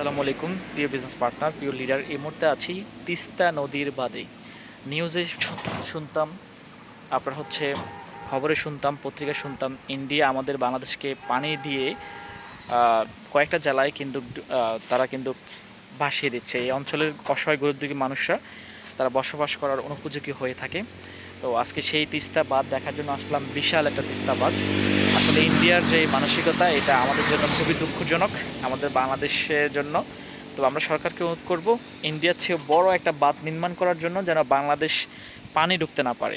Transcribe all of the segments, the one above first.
আসসালামু আলাইকুম, প্রিয় বিজনেস পার্টনার প্রিয় লিডার এই মুহূর্তে আছি তিস্তা নদীর বাদে। নিউজে শুনতাম, আপনার হচ্ছে খবরে শুনতাম পত্রিকা শুনতাম ইন্ডিয়া আমাদের বাংলাদেশকে পানি দিয়ে কয়েকটা জেলায় কিন্তু তারা কিন্তু ভাসিয়ে দিচ্ছে। এই অঞ্চলের অসহায় গরিব মানুষরা, তারা বসবাস করার অনুপযোগী হয়ে থাকে। তো আজকে সেই তিস্তা বাঁধ দেখার জন্য আসলাম বিশাল একটা তিস্তা বাঁধ আসলে ইন্ডিয়ার যে মানসিকতা, এটা আমাদের জন্য খুবই দুঃখজনক, আমাদের বাংলাদেশের জন্য। তো আমরা সরকারকে অনুরোধ করব, ইন্ডিয়ার চেয়ে বড় একটা বাঁধ নির্মাণ করার জন্য যেন বাংলাদেশ পানি ঢুকতে না পারে।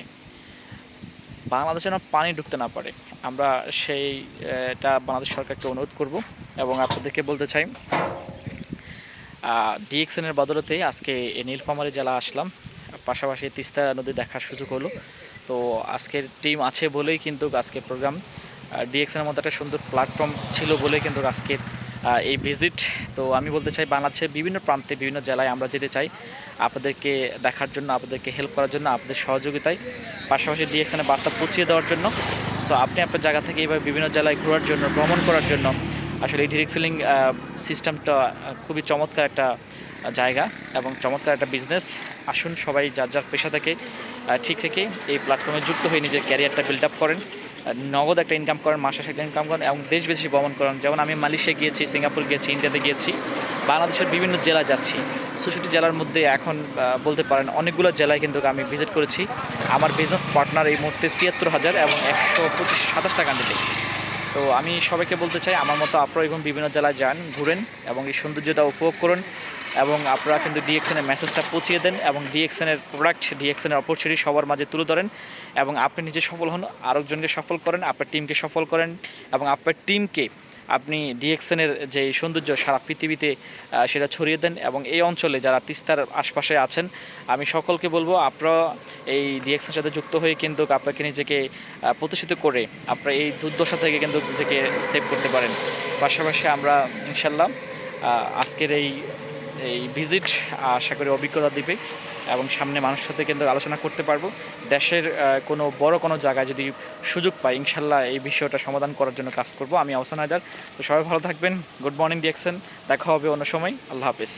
বাংলাদেশে যেন পানি ঢুকতে না পারে। আমরা সেই, এটা বাংলাদেশ সরকারকে অনুরোধ করব এবং আপনাদেরকে বলতে চাই ডিএক্সএনের বদলতে আজকে নীলফামারী জেলা আসলাম। পাশাপাশি তিস্তা নদী দেখার সুযোগ হলো। তো আজকের টিম আছে বলেই কিন্তু আজকের প্রোগ্রাম ডিএক্সএনের মতো একটা সুন্দর প্ল্যাটফর্ম ছিল বলেই কিন্তু আজকের এই ভিজিট তো আমি বলতে চাই, বাংলাদেশের বিভিন্ন প্রান্তে, বিভিন্ন জেলায় আমরা যেতে চাই। আপনাদেরকে দেখার জন্য, আপনাদেরকে হেল্প করার জন্য, আপনাদের সহযোগিতায়। পাশাপাশি ডিএক্সএনের বার্তা পৌঁছিয়ে দেওয়ার জন্য। সো আপনি আপনার জায়গা থেকে এইভাবে বিভিন্ন জেলায় ঘোরার জন্য, ভ্রমণ করার জন্য, আসলে এই ডিরেক্ট সেলিং সিস্টেমটা খুবই চমৎকার একটা জায়গা এবং চমৎকার একটা বিজনেস আসুন সবাই যার যার পেশা থেকে ঠিক থেকে এই প্ল্যাটফর্মে যুক্ত হয়ে নিজের ক্যারিয়ারটা বিল্ড আপ করেন। নগদ একটা ইনকাম করেন, মাসে একটা ইনকাম করেন এবং দেশ বিদেশে ভ্রমণ করেন। যেমন আমি মালয়েশিয়া গিয়েছি, সিঙ্গাপুর গিয়েছি, ইন্ডিয়াতে গিয়েছি, বাংলাদেশের বিভিন্ন জেলা যাচ্ছি। চৌষট্টি জেলার মধ্যে এখন বলতে পারেন অনেকগুলো জেলায় কিন্তু আমি ভিজিট করেছি। আমার বিজনেস পার্টনার এই মুহূর্তে ছিয়াত্তর হাজার এবং একশো পঁচিশ সাতাশটা কান্ট্রিতে তো আমি সবাইকে বলতে চাই, আমার মতো আপনারা এবং বিভিন্ন জেলায় যান, ঘুরেন এবং এই সৌন্দর্যটা উপভোগ করুন এবং আপনারা কিন্তু ডিএক্সএনের মেসেজটা পৌঁছিয়ে দেন এবং ডিএক্সএনের প্রোডাক্ট ডিএক্সএনের অপরচুনিটি সবার মাঝে তুলে ধরেন এবং আপনি নিজে সফল হন, আরেকজনকে সফল করেন, আপনার টিমকে সফল করেন এবং আপনার টিমকে আপনি ডিএক্সেনের যে সৌন্দর্য সারা পৃথিবীতে সেটা ছড়িয়ে দেন এবং এই অঞ্চলে যারা তিস্তার আশপাশে আছেন, আমি সকলকে বলব, আপনারা এই ডিএক্সের সাথে যুক্ত হয়ে কিন্তু আপনাকে নিজেকে প্রতিষ্ঠিত করে আপনারা এই দুর্দশা থেকে কিন্তু নিজেকে সেভ করতে পারেন। পাশাপাশি আমরা, ইনশাল্লাহ আজকের এই এই ভিজিট আশা করি অভিজ্ঞতা দিবে এবং সামনে মানুষের সাথে কিন্তু আলোচনা করতে পারব। দেশের কোনো বড় কোনো জায়গায় যদি সুযোগ পাই, ইনশাল্লাহ এই বিষয়টা সমাধান করার জন্য কাজ করব। আমি আহসান হায়দার। তো সবাই ভালো থাকবেন। গুড মর্নিং ডিএক্সেন দেখা হবে অন্য সময়। আল্লাহ হাফিজ।